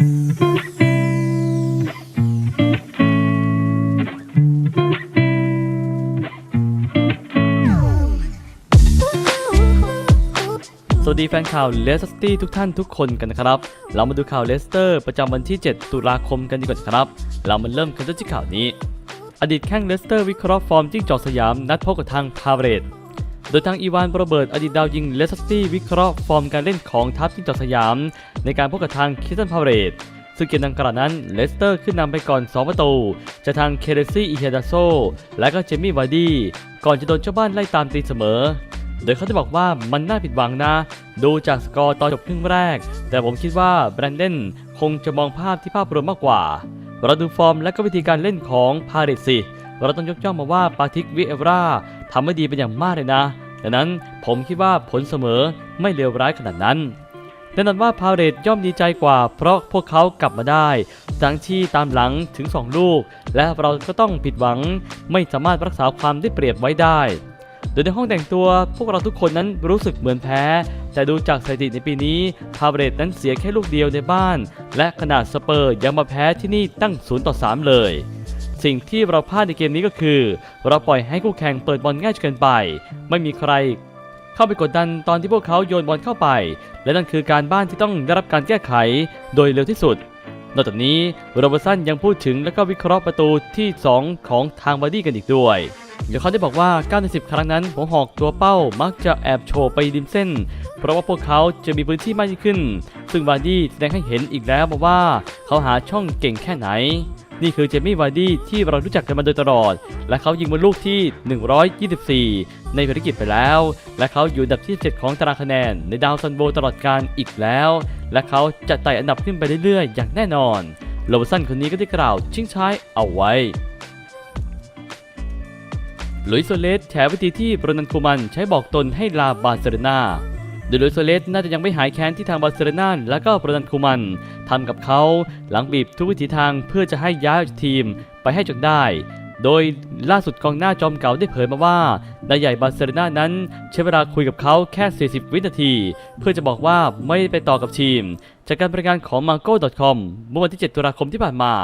สวัสดีแฟนข่าวเลสตี้ทุกท่านทุกคนกันนะครับ เรามาดูข่าวเลสเตอร์ประจำวันที่ 7 ตุลาคมกันดีกว่าครับ เรามาเริ่มกันที่ข่าวนี้ อดีตแข้งเลสเตอร์วิเคราะห์ฟอร์มจิ้งจอกสยามนัดพบกับทางพาเรต โดยทางอีวานโรเบิร์ตอดีตดาวยิงเลสตี้วิเคราะห์ฟอร์มการเล่นของทัพจิ้งจอกสยาม ในการพบกับทางคิสตันพาเรตซึ่งเกมดังกล่าวนั้นเลสเตอร์ขึ้นนำไปก่อน 2 ประตู จากทางเคเรซี่อิเฮดาโซและก็เจมี่วาร์ดี้ก่อนจะโดนเจ้าบ้านไล่ตามตีเสมอ โดยเขาจะบอกว่ามันน่าผิดหวังนะ ดูจากสกอร์ตอนจบครึ่งแรก แต่ผมคิดว่าแบรนเดนคงจะมองภาพที่ภาพรวมมากกว่า เราดูฟอร์มและก็วิธีการเล่นของพาเรตสิเราต้องยกย่องมาว่าปาทิกวิเอวรา ทำได้ดีเป็นอย่างมากเลยนะ ดังนั้นผมคิดว่าผลเสมอไม่เลวร้ายขนาดนั้นแน่นอนว่าพาเรตย่อมดีใจกว่า เพราะพวกเขากลับมาได้ทั้งที่ตามหลังถึง 2 ลูก และเราก็ต้องผิดหวัง ไม่สามารถรักษาความได้เปรียบไว้ได้ โดยในห้องแต่งตัวพวกเราทุกคนนั้นรู้สึกเหมือนแพ้ แต่ดูจากสถิติในปีนี้พาเรตนั้นเสียแค่ลูกเดียวในบ้าน และขนาดสเปอร์ยังมาแพ้ที่นี่ตั้ง0ต่อ3เลย สิ่งที่เราพลาดในเกมนี้ก็คือ เราปล่อยให้คู่แข่งเปิดบอลง่ายจนเกินไป ไม่มีใคร เข้าไปกดดันตอนที่พวกเขาโยนบอลเข้าไป และนั่นคือการบ้านที่ต้องได้รับการแก้ไขโดยเร็วที่สุด นอกจากนี้โรเบอร์สันยังพูดถึงและก็วิเคราะห์ประตูที่ 2 ของทางบาร์ดี้กันอีกด้วยโดยเขาได้บอกว่า9ใน10 ครั้งนั้นหัวหอกตัวเป้ามักจะแอบโฉบไปริมเส้น เพราะว่าพวกเขาจะมีพื้นที่มากยิ่งขึ้น ซึ่งบาร์ดี้แสดงให้เห็นอีกแล้วมาว่า เขาหาช่องเก่งแค่ไหน นี่คือเจมี่วาร์ดี้ที่เรารู้จักกันมาโดยตลอด และเขายิงบอลลูกที่ 124 ในภารกิจไปแล้ว และเขาอยู่อันดับที่ 7 ของตารางคะแนน ในดาวซันโบตลอดการอีกแล้ว และเขาจะไต่อันดับขึ้นไปเรื่อยๆ อย่างแน่นอนโรเบสันคนนี้ก็ได้กล่าวชิงช้ายเอาไว้ลุยโซเลสแฉวิธีที่โรนันคูมันใช้บอกตนให้ลาบาร์เซโลนาโดยลุยโซเลสน่าจะยังไม่หายแค้นที่ทางบาร์เซโลนาและก็โรนันคูมัน ทำกับเขาหลังบีบทุกวิถีทางเพื่อจะให้ย้ายทีมไปให้จนได้ โดยล่าสุดกองหน้าจอมเก่าได้เผยมาว่านายใหญ่บาร์เซโลนานั้นใช้เวลาคุยกับเขาแค่ 40 วินาที เพื่อจะบอกว่าไม่ไปต่อกับทีม จากการบริการของ Marco.com เมื่อวันที่ 7 ตุลาคมที่ผ่านมา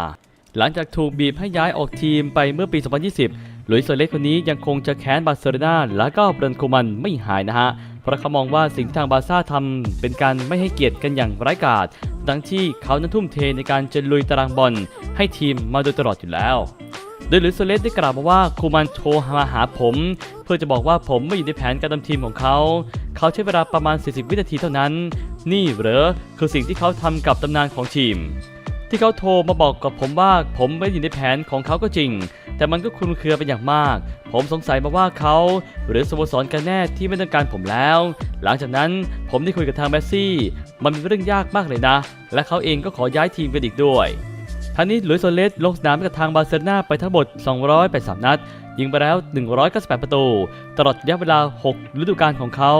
หลังจากถูกบีบให้ย้ายออกทีมไปเมื่อปี 2020 หลุยส์โซเลสคนนี้ยังคงจะแค้นบาร์เซโลนาและก็เบรนโคมันไม่หายนะฮะ เพราะเขามองว่าสิ่งที่ทางบาซ่าทำเป็นการไม่ให้เกียรติกันอย่างไร้กาศทั้งที่เขานั้นทุ่มเทในการจะลุยตารางบอลให้ทีมมาโดยตลอดอยู่แล้ว โดยหลุยส์โซเลสได้กล่าวมาว่าคูมันโทรมาหาผม เพื่อจะบอกว่าผมไม่อยู่ในแผนการทำทีมของเขา เขาใช้เวลาประมาณ 40 วินาทีเท่านั้น นี่เหรอคือสิ่งที่เขาทำกับตำนานของทีม ที่เขาโทรมาบอกกับผมว่าผมไม่อยู่ในแผนของเขาก็จริง แต่มันก็คลุมเครือเป็นอย่างมาก ผมสงสัยมาว่าเขาหรือสโมสรกันแน่ที่ไม่ต้องการผมแล้ว หลังจากนั้นผมได้คุยกับทางแมสซี่ มันเป็นเรื่องยากมากเลยนะ และเขาเองก็ขอย้ายทีมไปอีกด้วย ทั้งนี้ลุยโซเลสลงสนามกับทางบาร์เซโลนาไปทั้งหมด 283 นัด ยิงไปแล้ว 198 ประตู ตลอดระยะเวลา 6 ฤดูกาลของเขา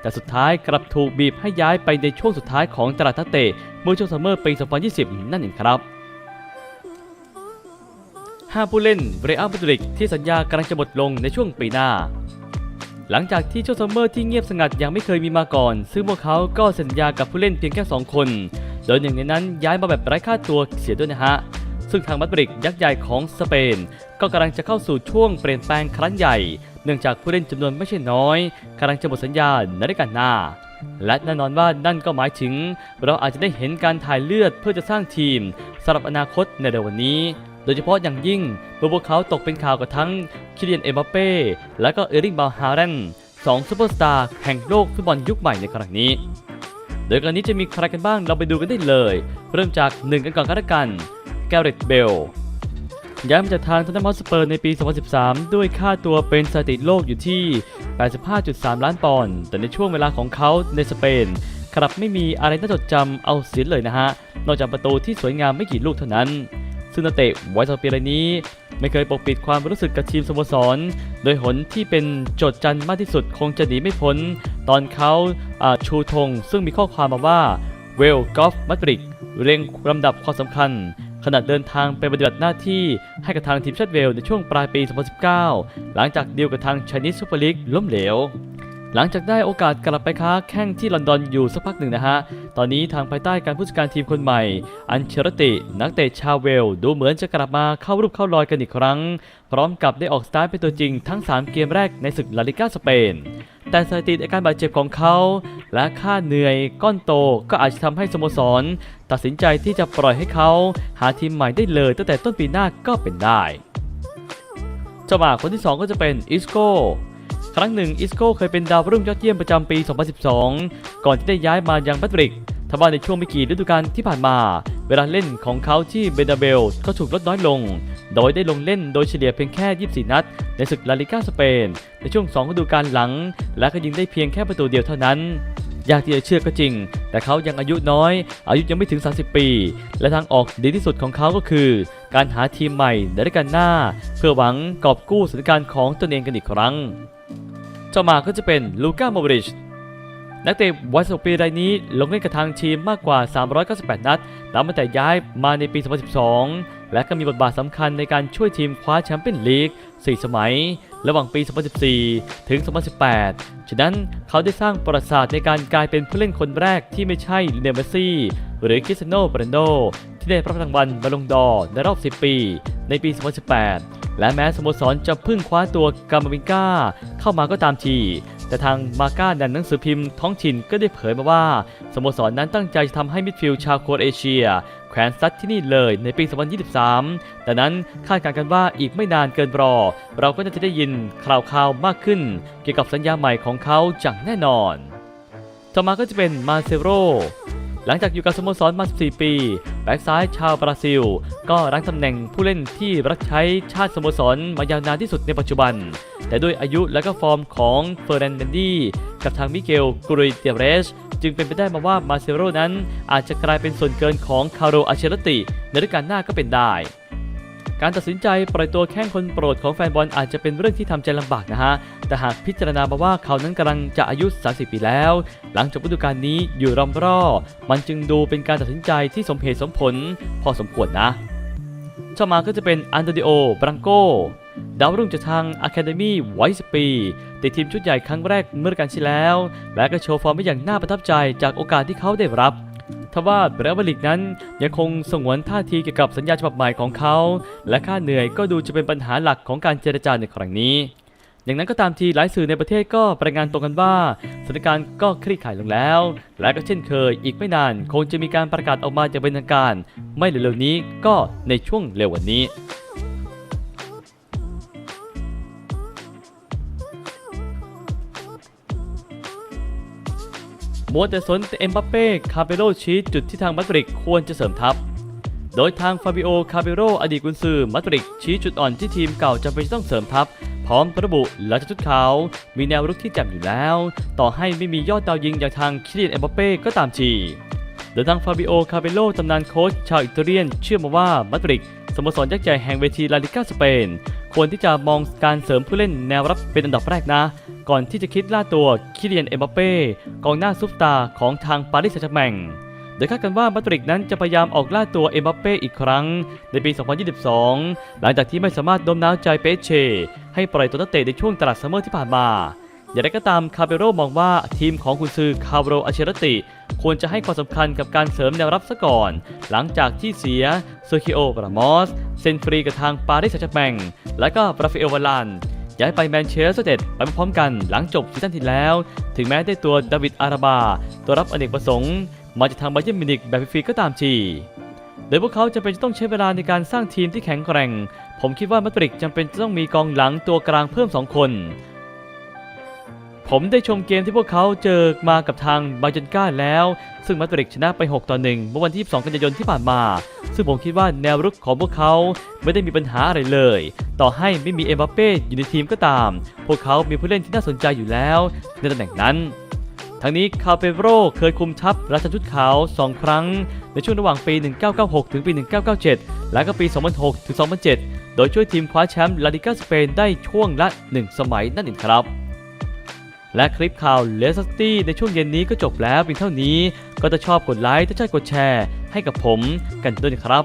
แต่สุดท้ายกลับถูกบีบให้ย้ายไปในช่วงสุดท้ายของตลาดนักเตะเมื่อช่วงซัมเมอร์ปี 2020 นั่นเองครับ5ผู้เล่นเรอัลมาดริดที่สัญญากำลังจะหมดลงในช่วงปีหน้า หลังจากที่ช่วงซัมเมอร์ที่เงียบสงัดอย่างไม่เคยมีมาก่อน ซึ่งพวกเขาก็สัญญากับผู้เล่นเพียงแค่ 2 คน โดยหนึ่งในนั้นย้ายมาแบบไร้ค่าตัวเสียด้วยนะฮะ ซึ่งทางมาดริดยักษ์ใหญ่ของสเปน ก็กำลังจะเข้าสู่ช่วงเปลี่ยนแปลงครั้งใหญ่ เนื่องจากผู้เล่นจำนวนไม่ใช่น้อยกำลังจะหมดสัญญาในฤดูกาลหน้าและแน่นอนว่านั่นก็หมายถึง เราอาจจะได้เห็นการถ่ายเลือดเพื่อจะสร้างทีมสำหรับอนาคตในเร็ววันนี้ โดยเฉพาะอย่างยิ่งเมื่อพวกเขาตกเป็นข่าวกับทั้งคิเลียนเอ็มบัปเป้และก็เอริงบาฮาเรนสองซูเปอร์สตาร์แห่งโลกฟุตบอลยุคใหม่ในครั้งนี้ โดยครั้งนี้จะมีใครกันบ้างเราไปดูกันได้เลย เริ่มจากหนึ่งกันก่อนกันละกันแกเรตเบลย้ายมาจากทางทันนัมสเปอร์ในปี 2013 ด้วยค่าตัวเป็นสถิติโลกอยู่ที่ 85.3 ล้านปอนด์ แต่ในช่วงเวลาของเขาในสเปนกลับไม่มีอะไรน่าจดจำเอาเสียเลยนะฮะ นอกจากประตูที่สวยงามไม่กี่ลูกเท่านั้น ซึ่งนักเตะไวัยสปีรนี้ ไม่เคยปกปิดความรู้สึกกับทีมสโมสร โดยหนที่เป็นโจทจันทร์มากที่สุดคงจะหนีไม่พ้น ตอนเขาาชูธงซึ่งมีข้อความมาว่าเวลกอฟมัดริกเรียงลำดับความสำคัญ ขณะเดินทางไปปฏิบัติหน้าที่ให้กับทางทีมชาติเวลในช่วงปลายปี 2019 หลังจากดีลกับทางช i นิสซูเปอร์ลีกล้มเหลว หลังจากได้โอกาสกลับไปค้าแข่งที่ลอนดอนอยู่สักพักหนึ่งนะฮะ ตอนนี้ทางภายใต้การผู้จัดการทีมคนใหม่ อันเชรติ นักเตะชาวเวล ดูเหมือนจะกลับมาเข้ารูปเข้ารอยกันอีกครั้ง พร้อมกับได้ออกสตาร์ทเป็นตัวจริงทั้ง 3 เกมแรกในศึกลาลิก้าสเปนแต่สถิติอาการบาดเจ็บของเขา และค่าเหนื่อยก้อนโตก็อาจจะทำให้สโมสร ตัดสินใจที่จะปล่อยให้เขา หาทีมใหม่ได้เลยตั้งแต่ต้นปีหน้าก็เป็นได้เจ้าหมาคนที่ 2 ก็จะเป็นอิสโก ครั้งหนึ่งอิสโก้เคยเป็นดาวรุ่งยอดเยี่ยมประจำปี 2012 ก่อนที่ได้ย้ายมายังแพทริกทว่าในช่วงไม่กี่ฤดูกาลที่ผ่านมา เวลาเล่นของเขาที่เบนาเบลก็ถูกลดน้อยลง โดยได้ลงเล่นโดยเฉลี่ยเพียงแค่ 24 นัด ในศึกลาลิก้าสเปน ในช่วง2ฤดูกาลหลัง และก็ยิงได้เพียงแค่ประตูเดียวเท่านั้น ยากที่จะเชื่อก็จริง แต่เขายังอายุน้อย อายุยังไม่ถึง 30 ปี และทางออกดีที่สุดของเขาก็คือ การหาทีมใหม่ในฤดูกาลหน้า เพื่อหวังกอบกู้สถานการณ์ของตนเองกันอีกครั้ง ต่อมาก็จะเป็นลูก้าโมบริชนักเตะวัย16ปีรายนี้ลงเล่นกับทางทีมมากกว่า 398 นัดนับตั้งแต่ย้ายมาในปี 2012 และก็มีบทบาทสำคัญในการช่วยทีมคว้าแชมเปี้ยนลีก 4 สมัย ระหว่างปี 2014 ถึง 2018 ฉะนั้นเขาได้สร้างประวัติศาสตร์ในการกลายเป็นผู้เล่นคนแรกที่ไม่ใช่เนลเมซี่ หรือคริสเตียโนโรนัลโด ที่ได้รับรางวัลบอลลงดอร์ในรอบ 10 ปี ในปี 2018 และแม้สโมสรจะพิ่งคว้าตัวกามาวิงกาเข้ามาก็ตามทีแต่ทางมาก้าดันหนังสือพิมพ์ท้องถิ่นก็ได้เผยมาว่าสโมสรนั้นตั้งใจจะทำให้มิดฟิลด์ชาวโครเอเชียแขวนซัดที่นี่เลยในปี 2023 แต่นั้นคาดการณ์กันว่าอีกไม่นานเกินรอ เราก็น่าจะได้ยินข่าวๆมากขึ้น เกี่ยวกับสัญญาใหม่ของเขาอย่างแน่นอน ต่อมาก็จะเป็นมาเซโรหลังจากอยู่กับสโมสรมา 14 ปี แบ็กซ้ายชาวบราซิล ก็รั้งตำแหน่งผู้เล่นที่รักใช้ชาติสโมสรมายาวนานที่สุดในปัจจุบัน แต่ด้วยอายุและก็ฟอร์มของเฟอร์นันเดนดีกับทางมิเกลกรุยเตียเรส จึงเป็นไปได้มาว่ามาเซโรนั้น อาจจะกลายเป็นส่วนเกินของคาร์โรอาเชลติ ในฤดูกาลหน้าก็เป็นได้ การตัดสินใจปล่อยตัวแข้งคนโปรดของแฟนบอลอาจจะเป็นเรื่องที่ทำใจลำบากนะฮะ แต่หากพิจารณามาว่าเขานั้นกำลังจะอายุ 30 ปีแล้ว หลังจบฤดูกาลนี้อยู่รอมรอมันจึงดูเป็นการตัดสินใจที่สมเหตุสมผล พอสมควรนะต่อมาก็จะเป็นอันโตนิโอบรังโกดาวรุ่งจากทางอะคาเดมี่ไว้10ปีติดทีมชุดใหญ่ครั้งแรกเมื่อกาลที่แล้ว และก็โชว์ฟอร์มได้อย่างน่าประทับใจจากโอกาสที่เขาได้รับ ทว่าเบรเวลิกนั้นยังคงสงวนท่าทีเกี่ยวกับสัญญาฉบับใหม่ของเขา และค่าเหนื่อยก็ดูจะเป็นปัญหาหลักของการเจรจาในครั้งนี้ อย่างนั้นก็ตามทีหลายสื่อในประเทศก็รายงานตรงกันว่าสถานการณ์ก็คลี่คลายลงแล้ว และก็เช่นเคยอีกไม่นานคงจะมีการประกาศออกมาอย่างเป็นทางการ ไม่เร็วๆนี้ก็ในช่วงเร็ววันนี้ มัวแต่สนแต่เอ็มบัปเป้คาเปโรชี้จุดที่ทางมาดริดควรจะเสริมทัพ โดยทางฟาบิโอคาเปโรอดีตกุนซือมาดริดชี้จุดอ่อนที่ทีมเก่าจำเป็นต้องเสริมทัพ พร้อมระบุหลังจากชุดขามีแนวรุกที่แจ่มอยู่แล้ว ต่อให้ไม่มียอดดาวยิงอย่างทางคิเลียนเอ็มบัปเป้ก็ตามทีโดยทางฟาบิโอคาเปโรตำนานโค้ชชาวอิตาเลียน เชื่อมาว่ามาดริดสโมสรยักษ์ใหญ่แห่งเวทีลาลิก้าสเปนควรที่จะมองการเสริมผู้เล่นแนวรับเป็นอันดับแรกนะ ก่อนที่จะคิดล่าตัวคิเลียนเอ็มบัปเป้กองหน้าซุปตาของทางปารีสแซงต์แชร์แมงโดยคาดกันว่ามาดริดนั้นจะพยายามออกล่าตัวเอ็มบัปเป้อีกครั้ง ในปี 2022 หลังจากที่ไม่สามารถโน้มน้าวใจเปเช ให้ปล่อยตัวนักเตะในช่วงตลาดซัมเมอร์ที่ผ่านมา อย่างไรก็ตามคาเบโรมองว่าทีมของคุณซือคาร์โรอาเชรติ ควรจะให้ความสำคัญกับการเสริมแนวรับซะก่อน หลังจากที่เสียเซคิโอปรามอส เซนฟรีกับทางปารีสแซงต์แชร์แมงและก็ราฟาเอลวาลาน ย้ายไปแมนเชสเตอร์เต็ดไปพร้อมกันหลังจบซีซั่นที่แล้ว ถึงแม้ได้ตัวดาวิดอาราบา ตัวรับอเนกประสงค์ มาจากทางบาเยิร์นมิวนิกแบบฟรีก็ตามทีโดยพวกเขาจำเป็นจะต้องใช้เวลาในการสร้างทีมที่แข็งแกร่ง ผมคิดว่ามาดริดจำเป็นจะต้องมีกองหลังตัวกลางเพิ่ม 2 คน ผมได้ชมเกมที่พวกเขาเจอมากับทางบาเยร์นก้าแล้ว ซึ่งมาดริดชนะไป 6 ต่อ 1 เมื่อวันที่ 22 กันยายนที่ผ่านมา ซึ่งผมคิดว่าแนวรุกของพวกเขาไม่ได้มีปัญหาอะไรเลย ต่อให้ไม่มีเอ็มบัปเป้อยู่ในทีมก็ตาม พวกเขามีผู้เล่นที่น่าสนใจอยู่แล้วในตำแหน่งนั้นทั้งนี้คาเปโรเคยคุมทัพราชชุดขาว 2 ครั้ง ในช่วงระหว่างปี 1996 ถึงปี 1997 และก็ปี 2006 ถึง 2007 โดยช่วยทีมคว้าแชมป์ลาลิก้าสเปนได้ช่วงละ 1 สมัยนั่นเองครับ และคลิปข่าวเลสตี้ ในช่วงเย็นนี้ก็จบแล้วเพียงเท่านี้ ก็จะชอบกดไลค์ถ้าชอบกดแชร์ ให้กับผมกันด้วยครับ